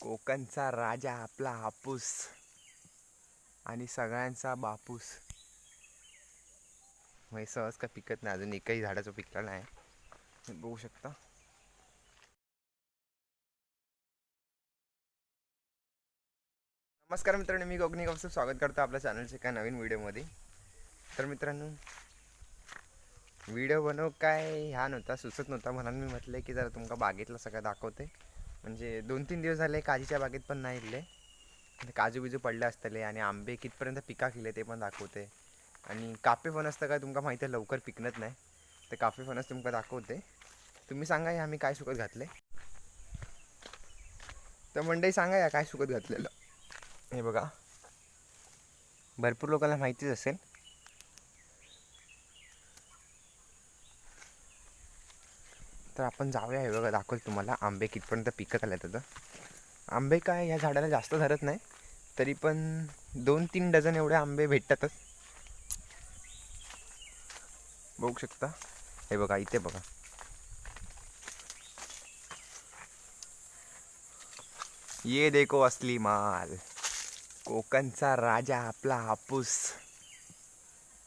कोकणचा राजा आपला हापूस आणि सगळ्यांचा बापूस. म्हणजे सहज का पिकत नाही अजून एकही झाडाचं पिकलं नाही. बघू शकता. नमस्कार मित्रांनो मी कोकणी कौसुब स्वागत करतो आपल्या चॅनलच्या एका नवीन व्हिडिओमध्ये. तर मित्रांनो व्हिडिओ बनव काय ह्या नव्हता सुचत नव्हता. म्हणून मी म्हटलं की जरा तुमका बागेतला सगळं दाखवते. म्हणजे दोन तीन दिवस झाले काजीच्या बागेत पण नाही इले काजू बिजू पडले असतले आणि आंबे कितपर्यंत पिका केले ते पण दाखवते. आणि काफे फणस तर काय तुमका माहिती आहे लवकर पिकणत नाही. ते काफे फणस तुमका दाखवते. तुम्ही सांगा या आम्ही काय सुकत घातले. तर मंडई सांगा या काय सुकत घातलेलं. हे बघा. भरपूर लोकांना माहितीच असेल. तर आपण जाऊया. हे बघा दाखवतो तुम्हाला. आंबे कितपर्यंत पिकत आले तर आंबे काय ह्या झाडाला जास्त धरत नाही. तरी पण दोन तीन डझन एवढे आंबे भेटतातच. बघू शकता. हे बघा इथे बघा. ये देखो असली माल. कोकणचा राजा आपला हापूस.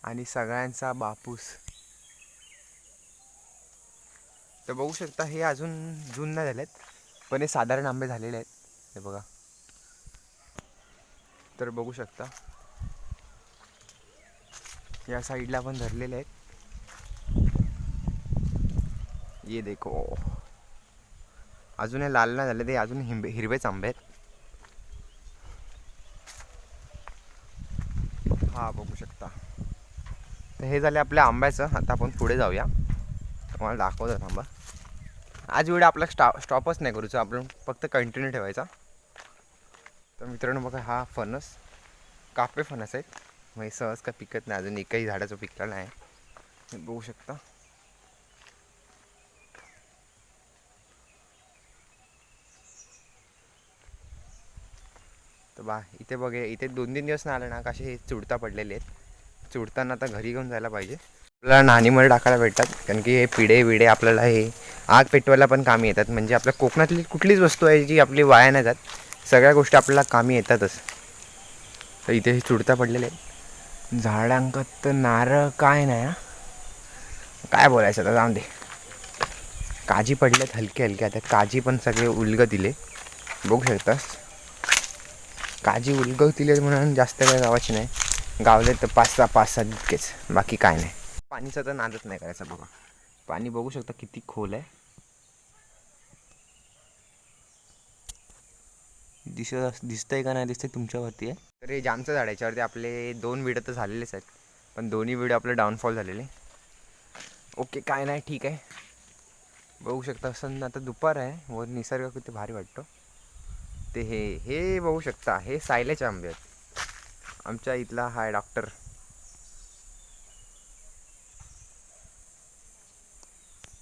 आणि सगळ्यांचा बापूस. तर बघू शकता हे अजून जून नाही आहेत पण हे साधारण आंबे झालेले आहेत. हे बघा. तर बघू शकता. या साईडला पण धरलेले आहेत. ये देखो. अजून हे लाल नाही झाले ते अजून हिंबे हिरवेच आंबे आहेत. हा बघू शकता. तर हे झाले आपल्या आंब्याचं. आता आपण पुढे जाऊया. तुम्हाला दाखवतो थांबा. आज व्हिडिओ आपला स्टॉ स्टॉपच नाही करूचा आपण फक्त कंटिन्यू ठेवायचा. तर मित्रांनो बघा हा फणस कापे फणस आहेत. म्हणजे सहज का पिकत नाही अजून एकही झाडाचं पिकलं नाही. बघू शकता. तर बा इथे बघे इथे दोन तीन दिवस नाही आले ना कसे हे चुडता पडलेले आहेत. चुडताना आता घरी घेऊन जायला पाहिजे. आपल्याला नाणीमध्ये टाकायला भेटतात. कारण की हे पिढे विडे आपल्याला हे आग पेटवायला पण कामी येतात. म्हणजे आपल्या कोकणातली कुठलीच वस्तू आहे जी आपली वाया नाही जात. सगळ्या गोष्टी आपल्याला कामी येतातच. तर इथे हे चुडता पडलेले आहेत. झाडांकात तर नारळ काय नाही हा. काय बोलायचं आता जाऊन दे. काजी पडल्यात हलके हलके. आता काजी पण सगळे उलगं दिले. बघू शकतास. काजी उलगवतील म्हणून जास्त काही गावाची नाही. गावले तर पाच सहा पाच सहा इतकेच. बाकी काय नाही. पाणीचा तर नादच नाही करायचा बघा पाणी बघू शकता किती खोल आहे. दिसत दिसतंय का नाही दिसतंय तुमच्यावरती आहे. तर हे जामचं झाड याच्यावरती आपले दोन व्हिडिओ तर झालेलेच आहेत. पण दोन्ही व्हिडिओ आपले डाऊनफॉल झालेले. ओके काय नाही ठीक आहे. बघू शकता असं आता दुपार आहे. व निसर्ग किती भारी वाटतो. ते हे हे बघू शकता. हे सायलेचे आंबे आहेत आमच्या इथला हा डॉक्टर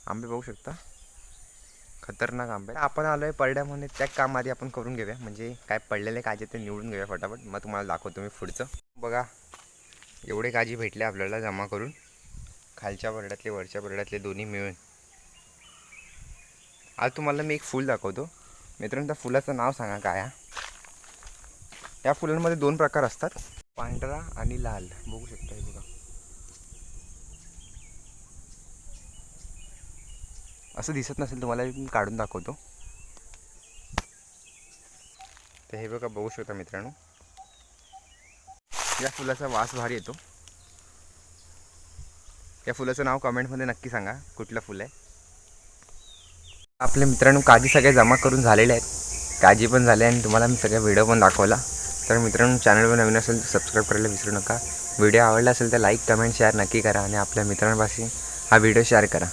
आंबे बघू शकता. खतरनाक आंबे आपण आलो आहे परड्यामध्ये त्या काम आधी आपण करून घेऊया. म्हणजे काय पडलेले काजे ते निवडून घेऊया फटाफट. मग तुम्हाला दाखवतो मी पुढचं. बघा एवढे काजी भेटले आपल्याला जमा करून. खालच्या परड्यातले वरच्या परड्यातले दोन्ही मिळून. आज तुम्हाला मी एक फूल दाखवतो. मित्रांनो त्या फुलाचं नाव सांगा काय? त्या या फुलांमध्ये दोन प्रकार असतात. पांढरा आणि लाल. बघू शकता हे बघा. असं दिसत नसेल तुम्हाला मी काढून दाखवतो. तर हे बघा बघू शकता मित्रांनो. या फुलाचा वास भारी येतो. या फुलाचं नाव कमेंटमध्ये नक्की सांगा कुठलं फुल आहे. आपल्या मित्रांनो काजी सगळे जमा करून झालेले आहेत. काजी पण झाले आणि तुम्हाला मी सगळ्या व्हिडिओ पण दाखवला. तर मित्रांनो चॅनलवर नवीन असेल तर सबस्क्राईब करायला विसरू नका. व्हिडिओ आवडला असेल तर लाईक कमेंट शेअर नक्की करा आणि आपल्या मित्रांपाशी हा व्हिडिओ शेअर करा.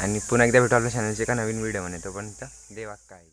आणि पुन्हा एकदा भेटू आपल्या चॅनलचे एका नवीन व्हिडिओ तोपर्यंत देवा काय